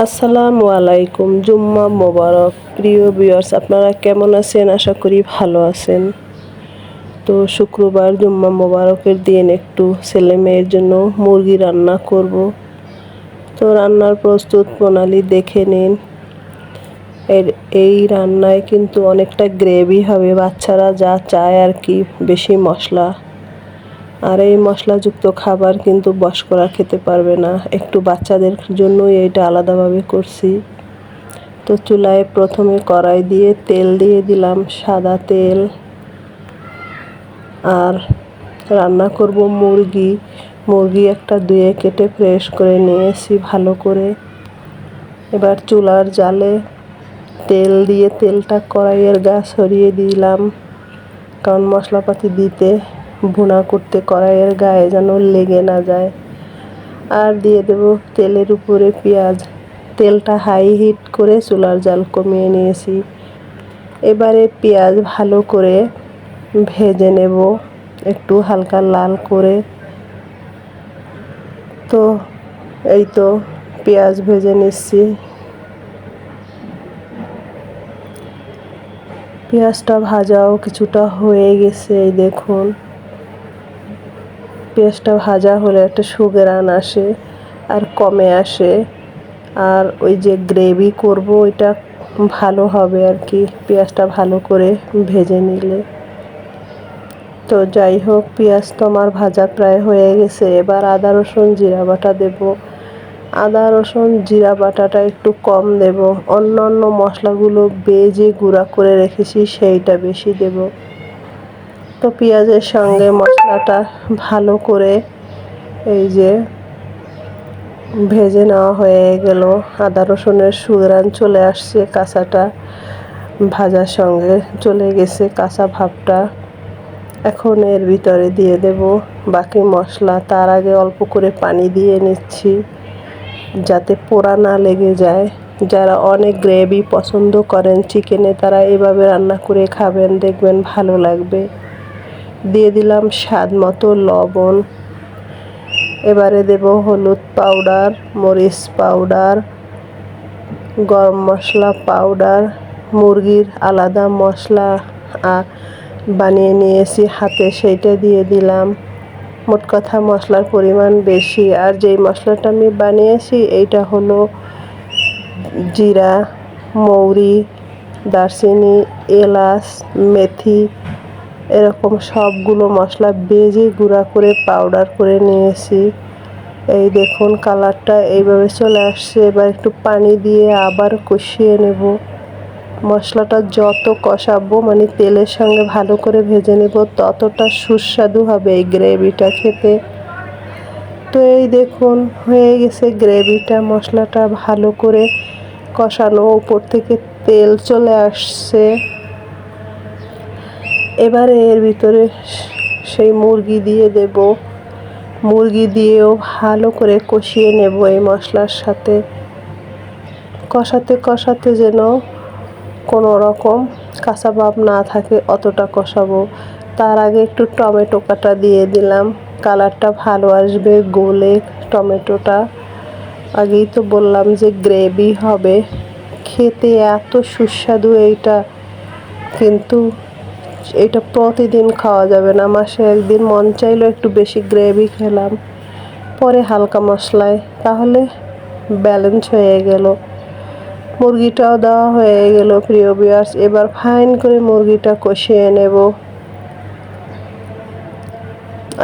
আসসালামু আলাইকুম, জুম্মা মোবারক। প্রিয় ভিউয়ার্স, আপনারা কেমন আছেন? আশা করি ভালো আছেন। তো শুক্রবার জুম্মা মোবারকের দিন, একটু ছেলে মেয়ের জন্য মুরগি রান্না করব। তো রান্নার প্রস্তুত প্রণালী দেখে নিন। এর, এই রান্নায় কিন্তু অনেকটা গ্রেভি হবে। বাচ্চারা যা চায় আর কি, বেশি মশলা। আর এই মশলাযুক্ত খাবার কিন্তু বয়স্করা খেতে পারবে না। একটু বাচ্চাদের জন্যই এটা আলাদাভাবে করছি। তো চুলায় প্রথমে কড়াই দিয়ে তেল দিয়ে দিলাম সাদা তেল। আর রান্না করব মুরগি। মুরগি একটা ধুয়ে কেটে ফ্রেশ করে নিয়েছি ভালো করে। এবার চুলার জালে তেল দিয়ে তেলটা কড়াইয়ের গা সরিয়ে দিলাম। কারণ মশলাপাতি দিতে ভুনা করতে কড়াইয়ের গায়ে যেন লেগে না যায়। আর দিয়ে দেব তেলের উপরে পেঁয়াজ। তেলটা হাই হিট করে চুলার জাল কমিয়ে নিয়েছি। এবারে পেঁয়াজ ভালো করে ভেজে নেব। একটু হালকা লাল করে। তো এই তো পেঁয়াজ ভেজে নিচ্ছি। পেঁয়াজটা ভাজাও কিছুটা হয়ে গেছে, এই দেখুন। পেঁয়াজটা ভাজা হলে একটা সুগেরান আসে আর কমে আসে। আর ওই যে গ্রেভি করব, ওইটা ভালো হবে আর কি, পেঁয়াজটা ভালো করে ভেজে নিলে। তো যাই হোক, পেঁয়াজ তো আমার ভাজা প্রায় হয়ে গেছে। এবার আদা, রসুন, জিরা বাটা দেব। আদা, রসুন, জিরা বাটাটা একটু কম দেব। অন্য অন্য মশলাগুলো বেজে গুঁড়া করে রেখেছি, সেইটা বেশি দেব। তো পেঁয়াজের সঙ্গে মশলাটা ভালো করে এই যে ভেজে নেওয়া হয়ে গেল। আদা রসুনের সুগ্রান চলে আসছে কাঁচাটা ভাজার সঙ্গে। চলে গেছে কাঁচা ভাবটা। এখন এর ভিতরে দিয়ে দেব বাকি মশলা। তার আগে অল্প করে পানি দিয়ে নিচ্ছি যাতে পোড়া না লেগে যায়। যারা অনেক গ্রেভি পছন্দ করেন, চিকেনে তারা এভাবে রান্না করে খাবেন, দেখবেন ভালো লাগবে। দিয়ে দিলাম স্বাদ মতো লবণ। এবারে দেব হলুদ পাউডার, মরিচ পাউডার, গরম মশলা পাউডার, মুরগির আলাদা মশলা আর বানিয়ে নিয়েছি, হাতে সেইটা দিয়ে দিলাম। মোট কথা মশলার পরিমাণ বেশি আর যেই মশলাটা আমি বানিয়েছি এইটা হলো জিরা, মৌরি, দারচিনি, এলাচ, মেথি এরকম সবগুলো মশলা বেজে গুঁড়া করে পাউডার করে নিয়েছি। এই দেখুন কালারটা এইভাবে চলে আসছে। এবার একটু পানি দিয়ে আবার কষিয়ে নেব। মশলাটা যত কষাবো মানে তেলের সঙ্গে ভালো করে ভেজে নেব, ততটা সুস্বাদু হবে এই গ্রেভিটা খেতে। তো এই দেখুন, হয়ে গেছে গ্রেভিটা মশলাটা ভালো করে কষানো। উপর থেকে তেল চলে আসছে। এবারে এর ভিতরে সেই মুরগি দিয়ে দেব। মুরগি দিয়েও ভালো করে কষিয়ে নেব এই মশলার সাথে। কষাতে কষাতে যেন কোনো রকম কাঁচা ভাব না থাকে, অতটা কষাবো। তার আগে একটু টমেটো কাটা দিয়ে দিলাম। কালারটা ভালো আসবে, গোলে টমেটোটা। আগেই তো বললাম যে গ্রেভি হবে। খেতে এত সুস্বাদু এইটা, কিন্তু এটা প্রতিদিন খাওয়া যাবে না। মাসে একদিন মন চাইলো একটু বেশি গ্রেভি খেলাম, পরে হালকা মশলায়। তাহলে ব্যালেন্স হয়ে গেল। মুরগিটাও দেওয়া হয়ে গেল প্রিয় বিয়ার্স এবার ফাইন করে মুরগিটা কষিয়ে নেব।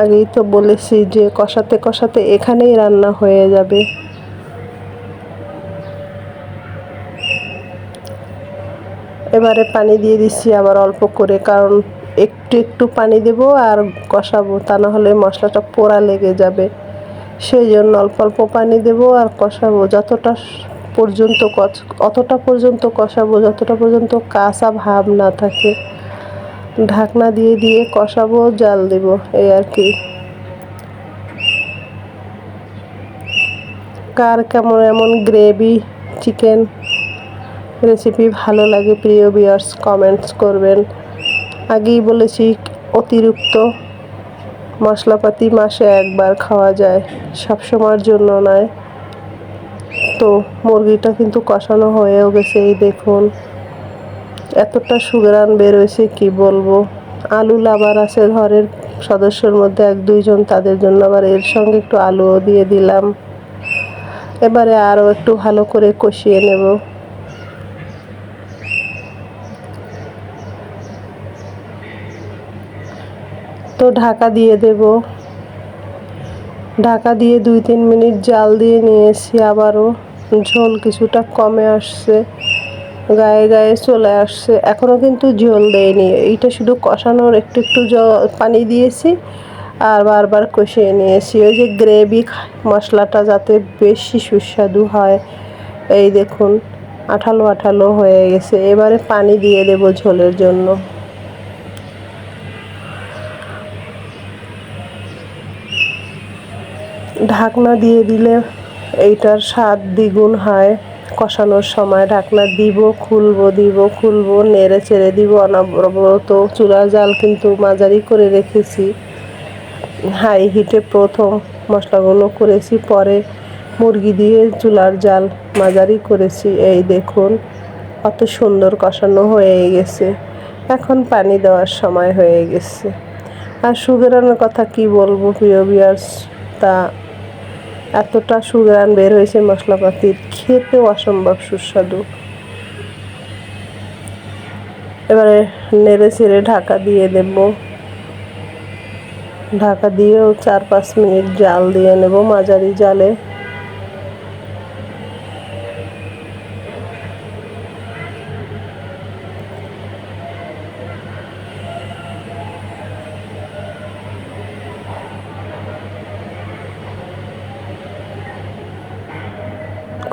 আগেই তো বলেছি যে কষাতে কষাতে এখানেই রান্না হয়ে যাবে। এবারে পানি দিয়ে দিচ্ছি আবার অল্প করে, কারণ একটু একটু পানি দেব আর কষাবো, তা না হলে মশলাটা পোড়া লেগে যাবে। সেই জন্য অল্প অল্প পানি দেব আর কষাবো, যতটা পর্যন্ত অতটা পর্যন্ত কষাবো, যতটা পর্যন্ত কাঁচা ভাব না থাকে। ঢাকনা দিয়ে দিয়ে কষাবো, জাল দেব, এই আর কি। কার কেমন এমন গ্রেভি, চিকেন রেসিপি ভালো লাগে, প্রিয় বিয়ার্স কমেন্টস করবেন। আগেই বলেছি, অতিরিক্ত মশলাপাতি মাসে একবার খাওয়া যায় সব সময়ের জন্য নয়। তো মুরগিটা কিন্তু কষানো হয়েও গেছে, এই দেখুন। এতটা সুগ্রান বের হয়েছে, কি বলব? আলু লাভার আছে ঘরের সদস্যর মধ্যে, এক দুইজন তাদের জন্য, আবার এর সঙ্গে একটু আলুও দিয়ে দিলাম। এবারে আরও একটু ভালো করে কষিয়ে নেব। তো ঢাকা দিয়ে দেব। ঢাকা দিয়ে দুই তিন মিনিট জাল দিয়ে নিয়েছি আবারও। ঝোল কিছুটা কমে আসছে, গায়ে গায়ে চলে আসছে। এখনও কিন্তু ঝোল দেয়নি। এইটা শুধু কষানোর একটু একটু পানি দিয়েছি আর বারবার কষিয়ে নিয়েছি। ওই যে গ্রেভি মশলাটা যাতে বেশি সুস্বাদু হয়, এই দেখুন, আঠালো আঠালো হয়ে গেছে। এবারে পানি দিয়ে দেব ঝোলের জন্য। ঢাকনা দিয়ে দিলে এইটার স্বাদ দ্বিগুণ হয়। কষানোর সময় ঢাকনা দিব, খুলবো দিব, খুলবো, নেড়ে চেড়ে দিব, অনবরত চুলার জাল কিন্তু মাঝারি করে রেখেছি। হাই হিটে প্রথম মশলাগুলো করেছি, পরে মুরগি দিয়ে চুলার জাল মাঝারি করেছি। এই দেখুন, কত সুন্দর কষানো হয়ে গেছে। এখন পানি দেওয়ার সময় হয়ে গেছে। আর সুগেরানোর কথা কি বলব, প্রিয় বিয়ার্স তা এতটা সুগ্রান বের হয়েছে মশলাপাতির খেতেও অসম্ভব সুস্বাদু। এবারে নেড়ে ছেড়ে ঢাকা দিয়ে দেব। ঢাকা দিয়েও চার পাঁচ মিনিট জাল দিয়ে নেব মাঝারি জালে।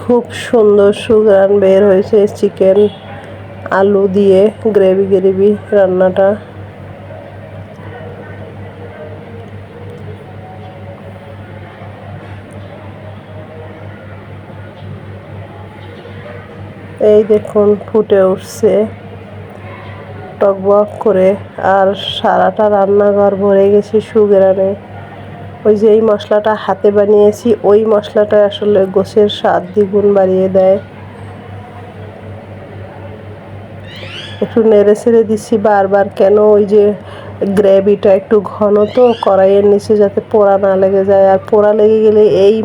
খুব সুন্দর সুগ্রান বের হয়েছে চিকেন আলু দিয়ে, গ্রেভি গ্রেভি রান্নাটা। এই দেখুন ফুটে উঠছে টকবক করে, আর সারাটা রান্নাঘর ভরে গেছে সুগ্রানে ওই যে এই মশলাটা হাতে বানিয়েছি, ওই মশলাটা আসলে গোছের স্বাদ দ্বিগুণ বাড়িয়ে দেয়। একটু নেড়ে ছেড়ে দিচ্ছি বারবার, কেন ওই যে গ্রেভিটা একটু ঘন তো, কড়াইয়ের নিচে যাতে পোড়া না লেগে যায়, আর পোড়া লেগে গেলে এই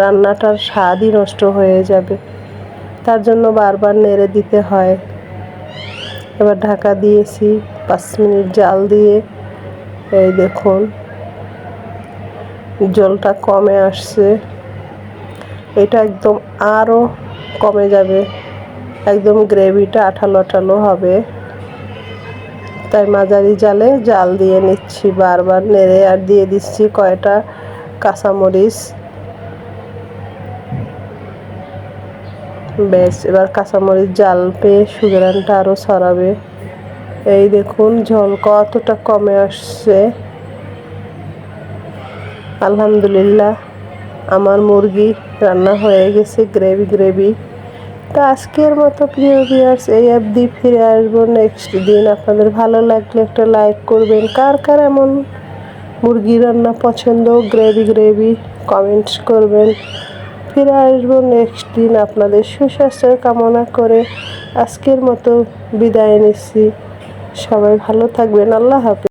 রান্নাটার স্বাদই নষ্ট হয়ে যাবে। তার জন্য বারবার নেড়ে দিতে হয়। এবার ঢাকা দিয়েছি পাঁচ মিনিট জাল দিয়ে, এই দেখুন। জলটা কমে আসছে। এটা একদম আরও কমে যাবে। একদম গ্রেভিটা আঠালো আঠালো হবে। তাই মাঝারি জালে জাল দিয়ে নিচ্ছি বারবার, নেড়ে আর দিয়ে দিচ্ছি কয়টা কাঁচামরিচ। বেশ এবার কাঁচামরিচ জাল পেয়ে সুগেরানটা আরও ছড়াবে। এই দেখুন, ঝোল কতটা কমে আসছে। আলহামদুলিল্লাহ, আমার মুরগি রান্না হয়ে গেছে গ্রেভি গ্রেভি তো আজকের মতো প্রিয় ভিউয়ার্স এই অবধি ফিরে আসব নেক্সট দিন। আপনাদের ভালো লাগলে একটা লাইক করবেন। কার কার এমন মুরগি রান্না পছন্দ? গ্রেভি গ্রেভি কমেন্টস করবেন। ফিরে আসব নেক্সট দিন আপনাদের সুস্বাস্থ্যের কামনা করে। আজকের মতো বিদায় নিচ্ছি। সবাই ভালো থাকবেন। আল্লাহ হাফিজ।